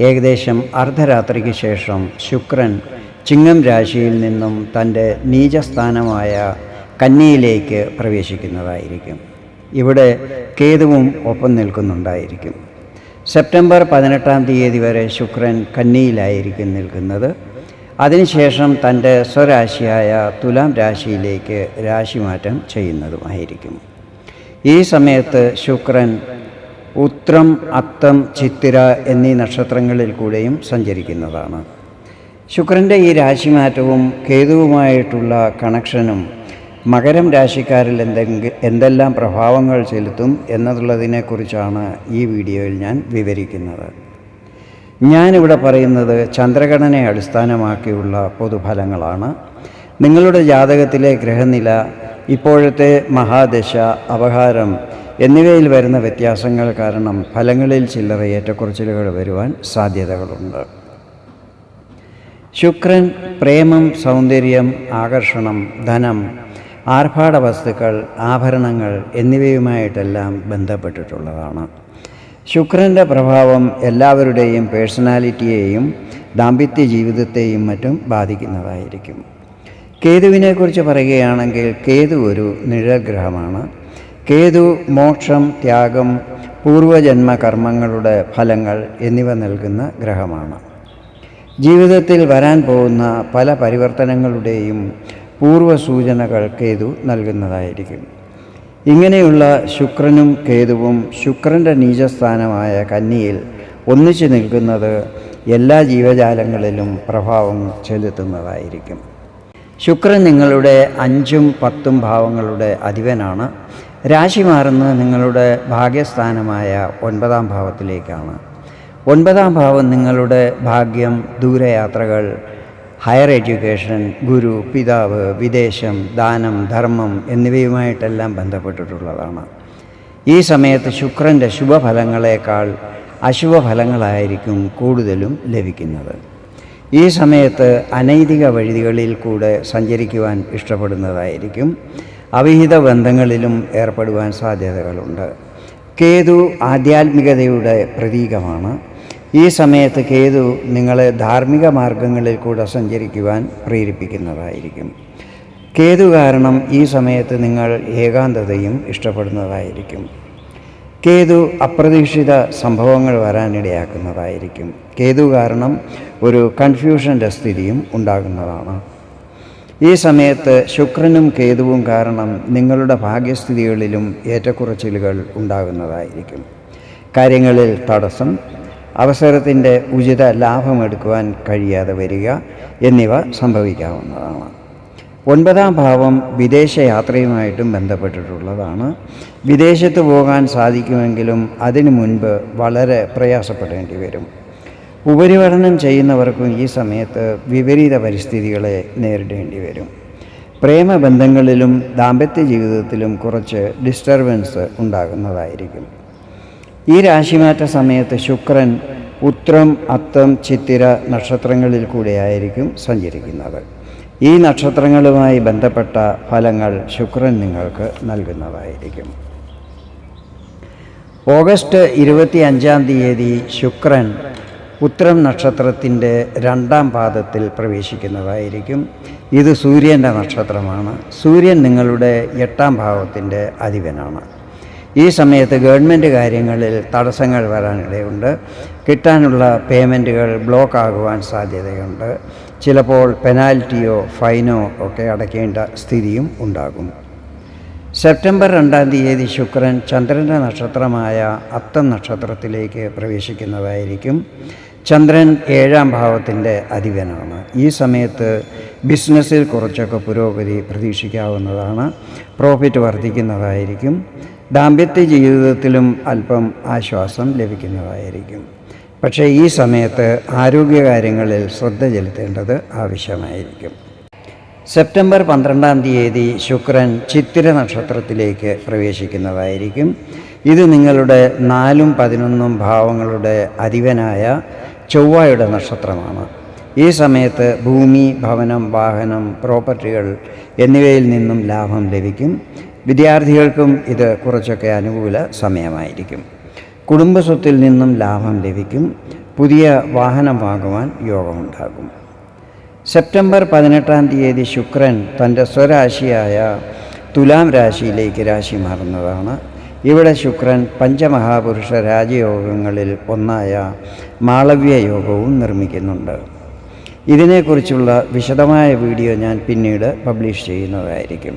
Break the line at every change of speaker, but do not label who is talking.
ഏകദേശം അർദ്ധരാത്രിക്ക് ശേഷം ശുക്രൻ ചിങ്ങം രാശിയിൽ നിന്നും തന്റെ നീചസ്ഥാനമായ കന്നിയിലേക്ക് പ്രവേശിക്കുന്നതായിരിക്കും. ഇവിടെ കേതുവും ഒപ്പം നിൽക്കുന്നുണ്ടായിരിക്കും. സെപ്റ്റംബർ പതിനെട്ടാം തീയതി വരെ ശുക്രൻ കന്നിയിലായിരിക്കും നിൽക്കുന്നത്. അതിനുശേഷം തന്റെ സ്വരാശിയായ തുലാം രാശിയിലേക്ക് രാശിമാറ്റം ചെയ്യുന്നതുമായിരിക്കും. ഈ സമയത്ത് ശുക്രൻ ഉത്രം അത്തം ചിത്തിര എന്നീ നക്ഷത്രങ്ങളിൽ കൂടെയും സഞ്ചരിക്കുന്നതാണ്. ശുക്രന്റെ ഈ രാശിമാറ്റവും കേതുവുമായിട്ടുള്ള കണക്ഷനും മകരം രാശിക്കാരിൽ എന്തെങ്കിലും എന്തെല്ലാം പ്രഭാവങ്ങൾ ചെലുത്തും എന്നതുള്ളതിനെക്കുറിച്ചാണ് ഈ വീഡിയോയിൽ ഞാൻ വിവരിക്കുന്നത്. ഞാനിവിടെ പറയുന്നത് ചന്ദ്രഘടനയെ അടിസ്ഥാനമാക്കിയുള്ള പൊതുഫലങ്ങളാണ്. നിങ്ങളുടെ ജാതകത്തിലെ ഗ്രഹനില ഇപ്പോഴത്തെ മഹാദശ അപഹാരം എന്നിവയിൽ വരുന്ന വ്യത്യാസങ്ങൾ കാരണം ഫലങ്ങളിൽ ചില്ലറ ഏറ്റക്കുറച്ചിലുകൾ വരുവാൻ സാധ്യതകളുണ്ട്. ശുക്രൻ പ്രേമം സൗന്ദര്യം ആകർഷണം ധനം ആർഭാട വസ്തുക്കൾ ആഭരണങ്ങൾ എന്നിവയുമായിട്ടെല്ലാം ബന്ധപ്പെട്ടിട്ടുള്ളതാണ്. ശുക്രന്റെ പ്രഭാവം എല്ലാവരുടെയും പേഴ്സണാലിറ്റിയെയും ദാമ്പത്യ ജീവിതത്തെയും മറ്റും ബാധിക്കുന്നതായിരിക്കും. കേതുവിനെക്കുറിച്ച് പറയുകയാണെങ്കിൽ കേതു ഒരു നിഴൽഗ്രഹമാണ്. കേതു മോക്ഷം ത്യാഗം പൂർവജന്മ കർമ്മങ്ങളുടെ ഫലങ്ങൾ എന്നിവ നൽകുന്ന ഗ്രഹമാണ്. ജീവിതത്തിൽ വരാൻ പോകുന്ന പല പരിവർത്തനങ്ങളുടെയും പൂർവ സൂചനകൾ കേതു നൽകുന്നതായിരിക്കും. ഇങ്ങനെയുള്ള ശുക്രനും കേതുവും ശുക്രന്റെ നീചസ്ഥാനമായ കന്നിയിൽ ഒന്നിച്ചു നിൽക്കുന്നത് എല്ലാ ജീവജാലങ്ങളിലും പ്രഭാവം ചെലുത്തുന്നതായിരിക്കും. ശുക്രൻ നിങ്ങളുടെ അഞ്ചും പത്തും ഭാവങ്ങളുടെ അധിപനാണ്. രാശി മാറുന്നത് നിങ്ങളുടെ ഭാഗ്യസ്ഥാനമായ ഒൻപതാം ഭാവത്തിലേക്കാണ്. ഒൻപതാം ഭാവം നിങ്ങളുടെ ഭാഗ്യം ദൂരയാത്രകൾ ഹയർ എഡ്യൂക്കേഷൻ ഗുരു പിതാവ് വിദേശം ദാനം ധർമ്മം എന്നിവയുമായിട്ടെല്ലാം ബന്ധപ്പെട്ടിട്ടുള്ളതാണ്. ഈ സമയത്ത് ശുക്രന്റെ ശുഭഫലങ്ങളെക്കാൾ അശുഭഫലങ്ങളായിരിക്കും കൂടുതലും ലഭിക്കുന്നത്. ഈ സമയത്ത് അനൈതിക വഴികളിൽ കൂടെ സഞ്ചരിക്കുവാൻ ഇഷ്ടപ്പെടുന്നതായിരിക്കും. അവിഹിത ബന്ധങ്ങളിലും ഏർപ്പെടുവാൻ സാധ്യതകളുണ്ട്. കേതു ആധ്യാത്മികതയുടെ പ്രതീകമാണ്. ഈ സമയത്ത് കേതു നിങ്ങളെ ധാർമ്മിക മാർഗങ്ങളിൽ കൂടെ സഞ്ചരിക്കുവാൻ പ്രേരിപ്പിക്കുന്നതായിരിക്കും. കേതു കാരണം ഈ സമയത്ത് നിങ്ങൾ ഏകാന്തതയും ഇഷ്ടപ്പെടുന്നതായിരിക്കും. കേതു അപ്രതീക്ഷിത സംഭവങ്ങൾ വരാനിടയാക്കുന്നതായിരിക്കും. കേതു കാരണം ഒരു കൺഫ്യൂഷന്റെ സ്ഥിതിയും ഉണ്ടാകുന്നതാണ്. ഈ സമയത്ത് ശുക്രനും കേതുവും കാരണം നിങ്ങളുടെ ഭാഗ്യസ്ഥിതികളിലും ഏറ്റക്കുറച്ചിലുകൾ ഉണ്ടാകുന്നതായിരിക്കും. കാര്യങ്ങളിൽ തടസ്സം അവസരത്തിന്റെ ഉചിത ലാഭമെടുക്കുവാൻ കഴിയാതെ വരിക എന്നിവ സംഭവിക്കാവുന്നതാണ്. ഒൻപതാം ഭാവം വിദേശയാത്രയുമായിട്ടും ബന്ധപ്പെട്ടിട്ടുള്ളതാണ്. വിദേശത്ത് പോകാൻ സാധിക്കുമെങ്കിലും അതിനു മുൻപ് വളരെ പ്രയാസപ്പെടേണ്ടി വരും. ഉപരിപഠനം ചെയ്യുന്നവർക്കും ഈ സമയത്ത് വിപരീത പരിസ്ഥിതികളെ നേരിടേണ്ടി വരും. പ്രേമബന്ധങ്ങളിലും ദാമ്പത്യ ജീവിതത്തിലും കുറച്ച് ഡിസ്റ്റർബൻസ് ഉണ്ടാകുന്നതായിരിക്കും. ഈ രാശിമാറ്റ സമയത്ത് ശുക്രൻ ഉത്രം അത്തം ചിത്തിര നക്ഷത്രങ്ങളിൽ കൂടെയായിരിക്കും സഞ്ചരിക്കുന്നത്. ഈ നക്ഷത്രങ്ങളുമായി ബന്ധപ്പെട്ട ഫലങ്ങൾ ശുക്രൻ നിങ്ങൾക്ക് നൽകുന്നതായിരിക്കും. ഓഗസ്റ്റ് ഇരുപത്തി അഞ്ചാം തീയതി ശുക്രൻ ഉത്രം നക്ഷത്രത്തിന്റെ രണ്ടാം പാദത്തിൽ പ്രവേശിക്കുന്നതായിരിക്കും. ഇത് സൂര്യന്റെ നക്ഷത്രമാണ്. സൂര്യൻ നിങ്ങളുടെ എട്ടാം ഭാവത്തിന്റെ അധിപനാണ്. ഈ സമയത്ത് ഗവൺമെന്റ് കാര്യങ്ങളിൽ തടസ്സങ്ങൾ വരാനിടയുണ്ട്. കിട്ടാനുള്ള പേയ്മെന്റുകൾ ബ്ലോക്ക് ആകുവാൻ സാധ്യതയുണ്ട്. ചിലപ്പോൾ പെനാൽറ്റിയോ ഫൈനോ ഒക്കെ അടയ്ക്കേണ്ട സ്ഥിതിയും ഉണ്ടാകും. സെപ്റ്റംബർ രണ്ടാം തീയതി ശുക്രൻ ചന്ദ്രന്റെ നക്ഷത്രമായ അത്തം നക്ഷത്രത്തിലേക്ക് പ്രവേശിക്കുന്നതായിരിക്കും. ചന്ദ്രൻ ഏഴാം ഭാവത്തിന്റെ അധിപനാണ്. ഈ സമയത്ത് ബിസിനസ്സിൽ കുറച്ചൊക്കെ പുരോഗതി പ്രതീക്ഷിക്കാവുന്നതാണ്. പ്രോഫിറ്റ് വർദ്ധിക്കുന്നതായിരിക്കും. ദാമ്പത്യ ജീവിതത്തിലും അല്പം ആശ്വാസം ലഭിക്കുന്നതായിരിക്കും. പക്ഷേ ഈ സമയത്ത് ആരോഗ്യകാര്യങ്ങളിൽ ശ്രദ്ധ ചെലുത്തേണ്ടത് ആവശ്യമായിരിക്കും. സെപ്റ്റംബർ പന്ത്രണ്ടാം തീയതി ശുക്രൻ ചിത്തിര നക്ഷത്രത്തിലേക്ക് പ്രവേശിക്കുന്നതായിരിക്കും. ഇത് നിങ്ങളുടെ നാലും പതിനൊന്നും ഭാവങ്ങളുടെ അധിപനായ ചൊവ്വയുടെ നക്ഷത്രമാണ്. ഈ സമയത്ത് ഭൂമി ഭവനം വാഹനം പ്രോപ്പർട്ടികൾ എന്നിവയിൽ നിന്നും ലാഭം ലഭിക്കും. വിദ്യാർത്ഥികൾക്കും ഇത് കുറച്ചൊക്കെ അനുകൂല സമയമായിരിക്കും. കുടുംബസ്വത്തിൽ നിന്നും ലാഭം ലഭിക്കും. പുതിയ വാഹനം വാങ്ങുവാൻ യോഗമുണ്ടാകും. സെപ്റ്റംബർ പതിനെട്ടാം തീയതി ശുക്രൻ തന്റെ സ്വരാശിയായ തുലാം രാശിയിലേക്ക് രാശി മാറുന്നതാണ്. ഇവിടെ ശുക്രൻ പഞ്ചമഹാപുരുഷ രാജയോഗങ്ങളിൽ ഒന്നായ മാളവ്യ യോഗവും നിർമ്മിക്കുന്നുണ്ട്. ഇതിനെക്കുറിച്ചുള്ള വിശദമായ വീഡിയോ ഞാൻ പിന്നീട് പബ്ലിഷ് ചെയ്യുന്നതായിരിക്കും.